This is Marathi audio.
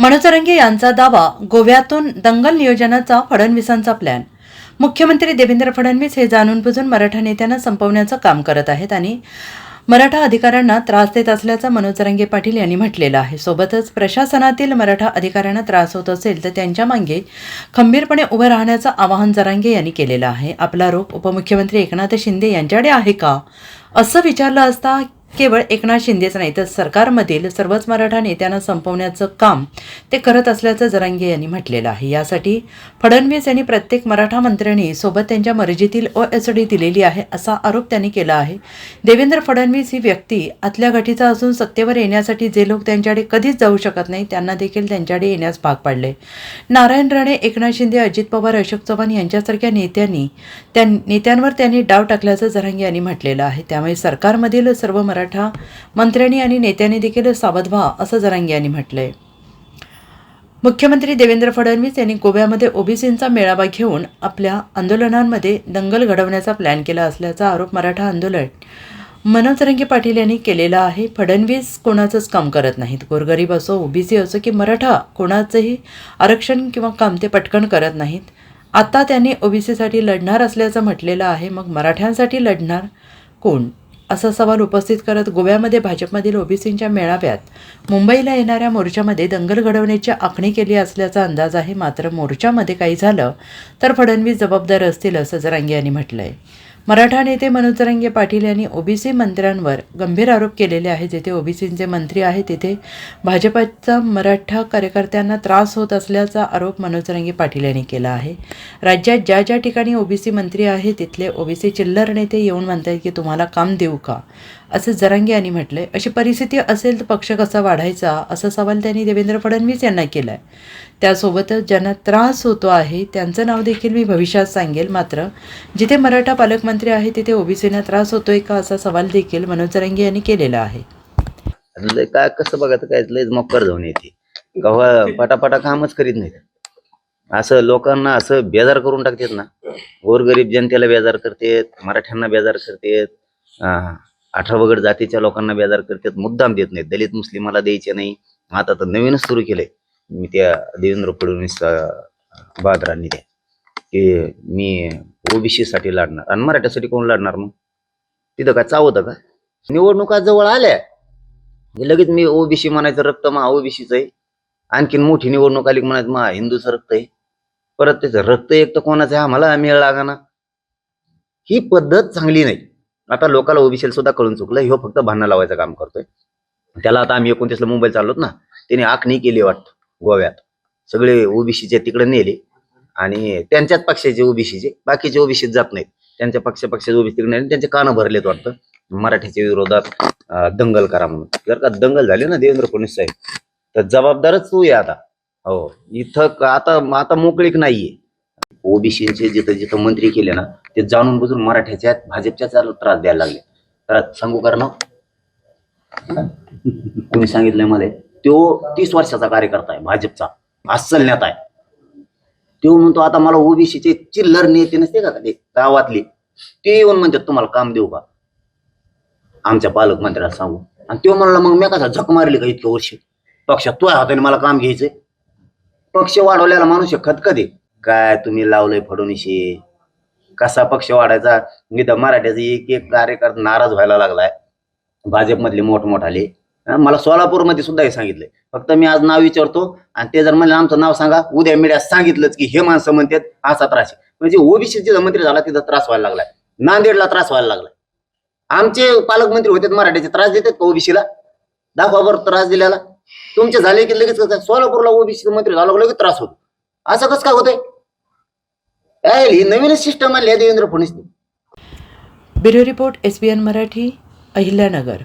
मनोजरंगे यांचा दावा गोव्यातून दंगल नियोजनाचा फडणवीसांचा प्लॅन मुख्यमंत्री देवेंद्र फडणवीस हे जाणून बुजून मराठा नेत्यांना संपवण्याचं काम करत आहेत आणि मराठा अधिकाऱ्यांना त्रास देत असल्याचं मनोज रंगे पाटील यांनी म्हटलेलं आहे. सोबतच प्रशासनातील मराठा अधिकाऱ्यांना त्रास होत असेल तर त्यांच्या मागे खंबीरपणे उभं राहण्याचं आवाहन जरांगे यांनी केलेलं आहे. आपला रोख उपमुख्यमंत्री एकनाथ शिंदे यांच्याकडे आहे का? असं विचारलं असता केवळ एकनाथ शिंदेच नाही तर सरकारमधील सर्वच मराठा नेत्यांना संपवण्याचं काम ते करत असल्याचं जरांगे यांनी म्हटलेलं आहे. यासाठी फडणवीस यांनी प्रत्येक मराठा मंत्र्यांनी सोबत त्यांच्या मर्जीतील ओ एस डी दिलेली आहे असा आरोप त्यांनी केला आहे. देवेंद्र फडणवीस ही व्यक्ती आतल्या गाठीचा असून सत्तेवर येण्यासाठी जे लोक त्यांच्याकडे कधीच जाऊ शकत नाही त्यांना देखील त्यांच्याकडे येण्यास भाग पाडले. नारायण राणे एकनाथ शिंदे अजित पवार अशोक चव्हाण यांच्यासारख्या नेत्यांनी त्या नेत्यांवर त्यांनी डाव टाकल्याचं जरांगे यांनी म्हटलेलं आहे. त्यामुळे सरकारमधील सर्व मराठा मंत्र्यांनी आणि नेत्यांनी देखील सावध व्हा असं जरांगे यांनी म्हटलंय. मुख्यमंत्री देवेंद्र फडणवीस यांनी गोव्यामध्ये ओबीसींचा मेळावा घेऊन आपल्या आंदोलनांमध्ये दंगल घडवण्याचा प्लॅन केला असल्याचा आरोप मराठा आंदोलन मनोज रंगे पाटील यांनी केलेला आहे. फडणवीस कोणाचंच काम करत नाहीत. गोरगरीब असो ओबीसी असो की मराठा कोणाचंही आरक्षण किंवा काम ते पटकन करत नाहीत. आता त्यांनी ओबीसीसाठी लढणार असल्याचं म्हटलेलं आहे. मग मराठ्यांसाठी लढणार कोण? असा सवाल उपस्थित करत गोव्यामध्ये भाजपमधील ओबीसींच्या मेळाव्यात मुंबईला येणाऱ्या मोर्चामध्ये दंगल घडवण्याची आखणी केली असल्याचा अंदाज आहे. मात्र मोर्चामध्ये काही झालं तर फडणवीस जबाबदार असतील असं जरांगे यांनी म्हटलं आहे मराठा नेते मनोजरंगे पाटील यांनी ओबीसी मंत्र्यांवर गंभीर आरोप केलेले आहेत. जेथे ओबीसींचे मंत्री आहेत तिथे भाजपाचा मराठा कार्यकर्त्यांना त्रास होत असल्याचा आरोप मनोजरंगे पाटील यांनी केला आहे. राज्यात ज्या ज्या ठिकाणी ओबीसी मंत्री आहेत तिथले ओबीसी चिल्लर नेते येऊन म्हणतात की तुम्हाला काम देऊ का? असं जरांगे यांनी म्हटलंय. अशी परिस्थिती असेल तर पक्ष कसा वाढायचा? असा सवाल त्यांनी देवेंद्र फडणवीस यांना केला आहे त्यासोबतच ज्यांना त्रास होतो आहे त्यांचं नाव देखील मी भविष्यात सांगेल. मात्र जिथे मराठा पालकमंत्री आहे तिथे ओबीसीना त्रास होतोय का असा सवाल देखील मनोज रंगे यांनी केलेला आहे. लय काय कसं बघत काय लयच मक्कर जाऊन येते. गव्हा पटापटा कामच करीत नाहीत. असं लोकांना असं बेजार करून टाकतात ना. गोरगरीब जनतेला बेजार करतेत मराठ्यांना बेजार करतेत आठवगड जातीच्या लोकांना बेजार करतात मुद्दाम देत नाहीत. दलित मुस्लिमाला द्यायचे नाही. आता तर नवीनच सुरू केलंय. मी त्या देवेंद्र फडणवीस बहादरांनी त्या की मी ओबीसी साठी लढणार. आणि मराठ्यासाठी कोण लढणार मग? तिथं काय चावतं का? निवडणुका जवळ आल्या. लगेच मी ओबीसी म्हणायचं रक्त मा ओबीसीच आहे. आणखीन मोठी निवडणूक आली म्हणायचं मा हिंदूचं रक्त आहे. परत त्याचं रक्त एक तर कोणाचं आहे? आम्हाला मेळ लागाना. ही पद्धत चांगली नाही. आता लोकांना ओबीसीला सुद्धा कळून चुकलं. ह्यो फक्त भांडणं लावायचं काम करतोय. त्याला आता आम्ही एकोणतीसला मुंबईला चाललोत ना. त्याने आखणी केली वाटतं. गोव्यात. सगळे ओबीसीचे तिकडे नेले. आणि त्यांच्याच पक्षाचे ओबीसीचे बाकीचे ओबीसीत जात नाहीत. त्यांच्या पक्ष पक्षाचे ओबीसी तिकडे नेले. त्यांचे कानं भरलेत वाटतं. मराठीच्या विरोधात दंगल करा म्हणून. जर का दंगल झाली ना देवेंद्र फडणवीस साहेब तर जबाबदारच तू आहे आता. हो. इथं आता आता मोकळीक नाहीये. ओबीसीचे जिथं जिथं मंत्री केले ना ते जाणून बुजून मराठ्याच्या भाजपच्या त्रास द्यायला लागले. तर सांगू कर ना कोणी सांगितलंय मला? तो तीस वर्षाचा कार्यकर्ता आहे भाजपचा. अस्सल नेता आहे. तो म्हणतो आता मला ओबीसीचे चिल्लर नेते नसते का ते गावातले? ते येऊन म्हणतात तुम्हाला काम देऊ का? आमच्या पालकमंत्र्याला सांगू. आणि तो म्हणला मग मी कसा झक मारली का इतक्या वर्ष? पक्षात तुझ्या हाताने मला काम घ्यायचंय. पक्ष वाढवलेला माणूस खत कधी काय तुम्ही लावलंय फडणवीशी कसा पक्ष वाढायचा? मी तर मराठ्याचा एक एक कार्यकर्ता नाराज व्हायला लागलाय. भाजपमधले मोठमोठाले मला सोलापूरमध्ये सुद्धा हे सांगितले फक्त मी आज नाव विचारतो आणि ते जर मला आमचं नाव सांगा. उद्या मीडिया सांगितलंच की हे माणसं म्हणतात असा त्रास आहे. म्हणजे ओबीसीचे मंत्री झाला तिथं त्रास व्हायला लागलाय. नांदेडला त्रास व्हायला लागलाय. आमचे पालकमंत्री होते मराठीचे त्रास देतात का ओबीसीला? दाखवा बरं त्रास दिलेला तुमचे झाले की लगेच कसं? सोलापूरला ओबीसी मंत्री झाला लगेच त्रास होतो. असं कसं काय होतंय? काय ही नवीनच सिस्टम आणली Devendra Fadnavis bureau report S B N Marathi Ahilyanagar.